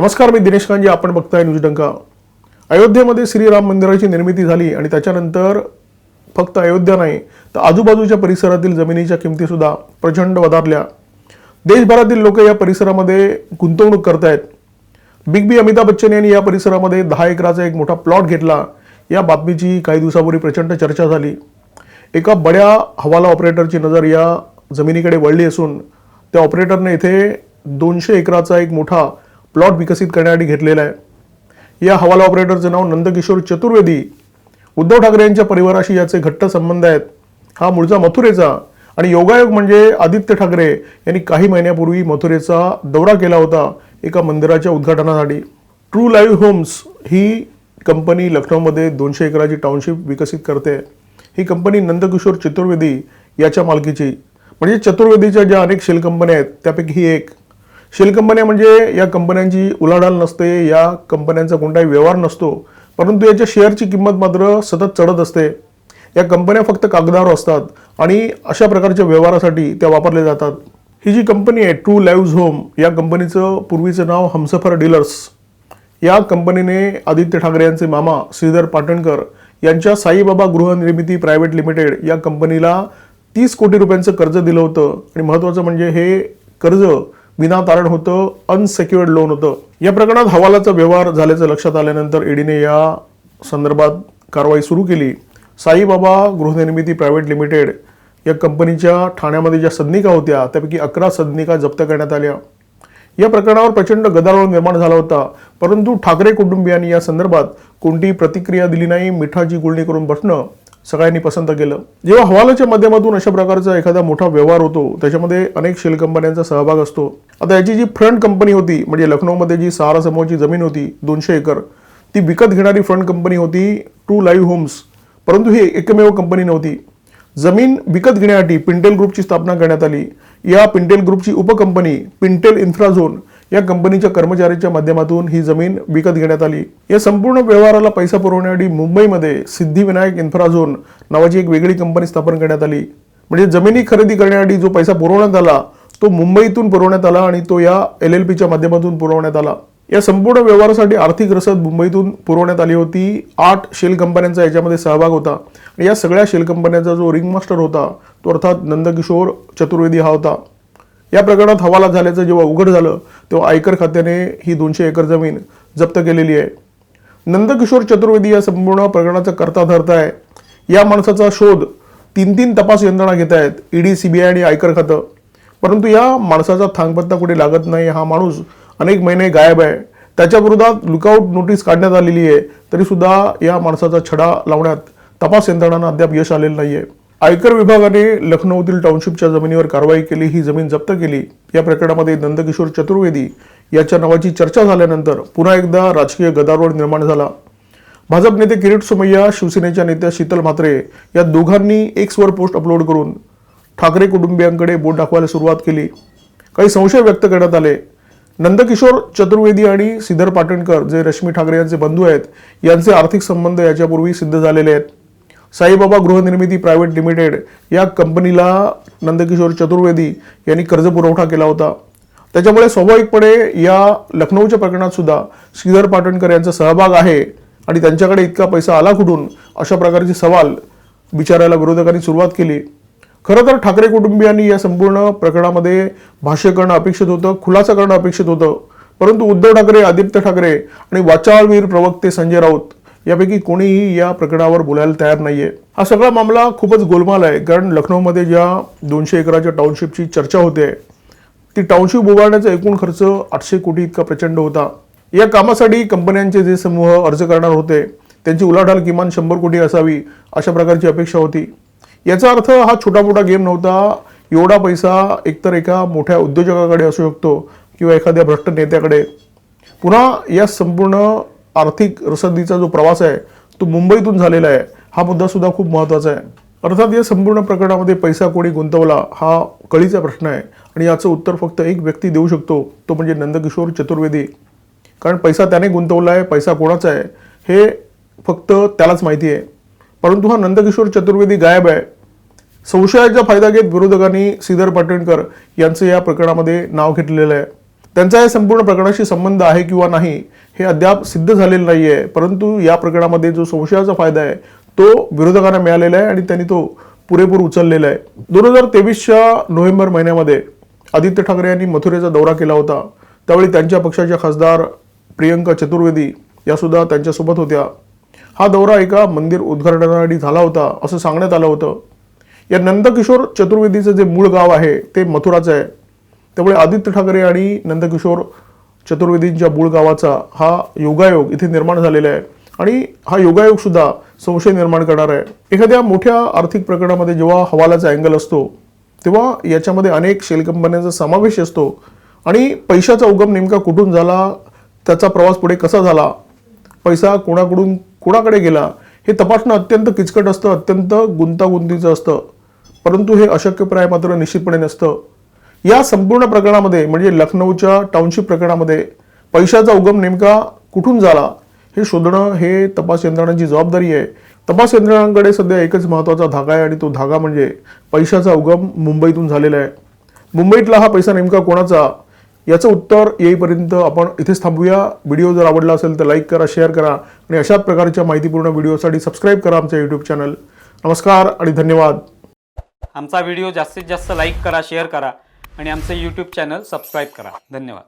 नमस्कार मी दिनेश कांजी. आपण बघताय न्यूज डंका. अयोध्येमध्ये श्रीराम मंदिराची निर्मिती झाली आणि त्याच्यानंतर फक्त अयोध्या नाही तर आजूबाजूच्या परिसरातील जमिनीच्या किमतीसुद्धा प्रचंड वधारल्या. देशभरातील लोक या परिसरामध्ये गुंतवणूक करतायत. बिग बी अमिताभ बच्चन यांनी या परिसरामध्ये दहा एकराचा एक मोठा प्लॉट घेतला. या बातमीची काही दिवसापूर्वी प्रचंड चर्चा झाली. एका बड्या हवाला ऑपरेटरची नजर या जमिनीकडे वळली असून त्या ऑपरेटरने इथे दोनशे एकराचा एक मोठा प्लॉट विकसित करण्यासाठी घेतलेला आहे. या हवाला ऑपरेटरचं नाव नंदकिशोर चतुर्वेदी. उद्धव ठाकरे यांच्या परिवाराशी याचे घट्ट संबंध आहेत. हा मूळचा मथुरेचा आणि योगायोग म्हणजे आदित्य ठाकरे यांनी काही महिन्यापूर्वी मथुरेचा दौरा केला होता एका मंदिराच्या उद्घाटनासाठी. ट्रू लाईव्ह होम्स ही कंपनी लखनौमध्ये दोनशे एकराची टाउनशिप विकसित करते. ही कंपनी नंदकिशोर चतुर्वेदी याच्या मालकीची. म्हणजे चतुर्वेदीच्या ज्या अनेक शेल कंपन्या आहेत त्यापैकी ही एक. शेल कंपन्या म्हणजे या कंपन्यांची उलाढाल नसते या कंपन्यांचा कोणताही व्यवहार नसतो. परंतु याच्या शेअरची किंमत मात्र सतत चढत असते. या कंपन्या फक्त कागदावर असतात आणि अशा प्रकारच्या व्यवहारासाठी त्या वापरल्या जातात. ही जी कंपनी आहे ट्रू लाईव्ह होम या कंपनीचं पूर्वीचं नाव हमसफर डीलर्स. या कंपनीने आदित्य ठाकरे यांचे मामा श्रीधर पाटणकर यांच्या साईबाबा गृहनिर्मिती प्रायव्हेट लिमिटेड या कंपनीला तीस कोटी रुपयांचं कर्ज दिलं होतं. आणि महत्त्वाचं म्हणजे हे कर्ज विनातारण होतं अनसेक्युअर्ड लोन होतं. या प्रकरणात हवालाचा व्यवहार झाल्याचं लक्षात आल्यानंतर ईडीने या संदर्भात कारवाई सुरू केली. साईबाबा गृहनिर्मिती प्रायव्हेट लिमिटेड या कंपनीच्या ठाण्यामध्ये ज्या सदनिका होत्या त्यापैकी अकरा सदनिका जप्त करण्यात आल्या. या प्रकरणावर प्रचंड गदारोळ निर्माण झाला होता परंतु ठाकरे कुटुंबियांनी या संदर्भात कोणतीही प्रतिक्रिया दिली नाही मिठाची गुळणी करून बसणं सगळ्यांनी पसंत केलं. जेव्हा हवालाच्या माध्यमातून अशा प्रकारचा एखादा मोठा व्यवहार होतो त्याच्यामध्ये अनेक शेल कंपन्यांचा सहभाग असतो. आता याची जी फ्रंट कंपनी होती म्हणजे लखनौमध्ये जी सहारा समूहाची जमीन होती दोनशे एकर ती विकत घेणारी फ्रंट कंपनी होती टू लाईव्ह होम्स परंतु ही एकमेव कंपनी नव्हती. जमीन विकत घेण्यासाठी पिंटेल ग्रुपची स्थापना करण्यात आली. या पिंटेल ग्रुपची उपकंपनी पिंटेल इन्फ्राझोन या कंपनीच्या कर्मचाऱ्याच्या माध्यमातून ही जमीन विकत घेण्यात आली. या संपूर्ण व्यवहाराला पैसा पुरवण्यासाठी मुंबईमध्ये सिद्धिविनायक इन्फ्राझोन नावाची एक वेगळी कंपनी स्थापन करण्यात आली. म्हणजे जमिनी खरेदी करण्यासाठी जो पैसा पुरवण्यात आला तो मुंबईतून पुरवण्यात आला आणि तो या एल एल पीच्या माध्यमातून पुरवण्यात आला. या संपूर्ण व्यवहारासाठी आर्थिक रसद मुंबईतून पुरवण्यात आली होती. आठ शेल कंपन्यांचा याच्यामध्ये सहभाग होता. आणि या सगळ्या शेल कंपन्यांचा जो रिंगमास्टर होता तो अर्थात नंदकिशोर चतुर्वेदी हा होता. या प्रकरणात हवाला झाल्याचं जेव्हा उघड झालं तेव्हा आयकर खात्याने ही दोनशे एकर जमीन जप्त केलेली आहे. नंदकिशोर चतुर्वेदी या संपूर्ण प्रकरणाचा कर्ता धरता आहे. या माणसाचा शोध तीन तीन तपास यंत्रणा घेत आहेत ईडी सीबीआय आणि आयकर खातं. परंतु या माणसाचा थांगपत्ता कुठे लागत नाही हा माणूस अनेक महिने गायब आहे. त्याच्या विरोधात लुकआउट नोटीस काढण्यात आलेली आहे. तरीसुद्धा या माणसाचा छडा लावण्यात तपास यंत्रणांना अद्याप यश आलेलं आहे आयकर विभागाने लखनौतील टाउनशिपच्या जमिनीवर कारवाई केली ही जमीन जप्त केली. या प्रकरणामध्ये नंदकिशोर चतुर्वेदी याच्या नावाची चर्चा झाल्यानंतर पुन्हा एकदा राजकीय गदारोळ निर्माण झाला. भाजप नेते किरीट सोमय्या शिवसेनेच्या नेत्या शीतल म्हात्रे या दोघांनी एक्सवर पोस्ट अपलोड करून ठाकरे कुटुंबियांकडे बोट दाखवायला सुरुवात केली. काही संशय व्यक्त करण्यात आले. नंदकिशोर चतुर्वेदी आणि सिद्धर पाटणकर जे रश्मी ठाकरे यांचे बंधू आहेत यांचे आर्थिक संबंध याच्यापूर्वी सिद्ध झालेले आहेत. साईबाबा गृहनिर्मिती प्रायव्हेट लिमिटेड या कंपनीला नंदकिशोर चतुर्वेदी यांनी कर्ज पुरवठा केला होता. त्याच्यामुळे स्वाभाविकपणे या लखनौच्या प्रकरणात सुद्धा श्रीधर पाटणकर यांचा सहभाग आहे आणि त्यांच्याकडे इतका पैसा आला कुठून अशा प्रकारचे सवाल विचारायला विरोधकांनी सुरुवात केली. खरं तर ठाकरे कुटुंबियांनी या संपूर्ण प्रकरणामध्ये भाष्य करणं अपेक्षित होतं खुलासा करणं अपेक्षित होतं. परंतु उद्धव ठाकरे आदित्य ठाकरे आणि वाचाळवीर प्रवक्ते संजय राऊत यापैकी कोणीही या प्रकरणावर बोलायला तयार नाहीये. हा सगळा मामला खूपच गोलमाल आहे कारण लखनौमध्ये ज्या दोनशे एकराच्या टाउनशिपची चर्चा होते ती टाउनशिप उभारण्याचा एकूण खर्च आठशे कोटी इतका प्रचंड होता. या कामासाठी कंपन्यांचे जे समूह अर्ज करणार होते त्यांची उलाढाल किमान शंभर कोटी असावी अशा प्रकारची अपेक्षा होती. याचा अर्थ हा छोटा मोठा गेम नव्हता. एवढा पैसा एकतर एका मोठ्या उद्योजकाकडे असू शकतो किंवा एखाद्या भ्रष्ट नेत्याकडे. पुन्हा या संपूर्ण आर्थिक रसदीचा जो प्रवास आहे तो मुंबईतून झालेला आहे हा मुद्दासुद्धा खूप महत्त्वाचा आहे. अर्थात या संपूर्ण प्रकरणामध्ये पैसा कोणी गुंतवला हा कळीचा प्रश्न आहे. आणि याचं उत्तर फक्त एक व्यक्ती देऊ शकतो तो म्हणजे नंदकिशोर चतुर्वेदी. कारण पैसा त्याने गुंतवला आहे पैसा कोणाचा आहे हे फक्त त्यालाच माहिती आहे. परंतु हा नंदकिशोर चतुर्वेदी गायब आहे. संशयाचा फायदा घेत विरोधकांनी श्रीधर पाटणकर यांचं या प्रकरणामध्ये नाव घेतलेलं आहे. त्यांचा या संपूर्ण प्रकरणाशी संबंध आहे किंवा नाही हे अद्याप सिद्ध झालेलं नाही आहे परंतु या प्रकरणामध्ये जो संशयाचा फायदा आहे तो विरोधकांना मिळालेला आहे आणि त्यांनी तो पुरेपूर उचललेला आहे. दोन हजार तेवीसच्या नोव्हेंबर महिन्यामध्ये आदित्य ठाकरे यांनी मथुरेचा दौरा केला होता. त्यावेळी त्यांच्या पक्षाच्या खासदार प्रियंका चतुर्वेदी यासुद्धा त्यांच्यासोबत होत्या. हा दौरा एका मंदिर उद्घाटनासाठी झाला होता असं सांगण्यात आलं होतं. या नंदकिशोर चतुर्वेदीचं जे मूळ गाव आहे ते मथुराचं आहे. त्यामुळे आदित्य ठाकरे आणि नंदकिशोर चतुर्वेदींच्या मूळ गावाचा हा योगायोग इथे निर्माण झालेला आहे. आणि हा योगायोगसुद्धा संशय निर्माण करणार आहे. एखाद्या मोठ्या आर्थिक प्रकरणामध्ये जेव्हा हवालाचा अँगल असतो तेव्हा याच्यामध्ये अनेक शेल कंपन्यांचा समावेश असतो. आणि पैशाचा उगम नेमका कुठून झाला त्याचा प्रवास पुढे कसा झाला पैसा कोणाकडून कोणाकडे गेला हे तपासणं अत्यंत किचकट असतं अत्यंत गुंतागुंतीचं असतं. परंतु हे अशक्यप्राय मात्र निश्चितपणे नसतं. या संपूर्ण प्रकरणामध्ये म्हणजे लखनौच्या टाउनशिप प्रकरणामध्ये पैशाचा उगम नेमका कुठून झाला हे शोधणं हे तपास यंत्रणांची जबाबदारी आहे. तपास यंत्रणांकडे सध्या एकच महत्त्वाचा धागा आहे आणि तो धागा म्हणजे पैशाचा उगम मुंबईतून झालेला आहे. मुंबईतला हा पैसा नेमका कोणाचा? याचं उत्तर येईपर्यंत आपण इथेच थांबूया. व्हिडिओ जर आवडला असेल तर लाईक करा शेअर करा आणि अशाच प्रकारच्या माहितीपूर्ण व्हिडिओसाठी सबस्क्राईब करा आमचं यूट्यूब चॅनल नमस्कार आणि धन्यवाद. आमचा व्हिडिओ जास्तीत जास्त लाईक करा शेअर करा आणि आमचं यूट्यूब चॅनल सबस्क्राईब करा. धन्यवाद.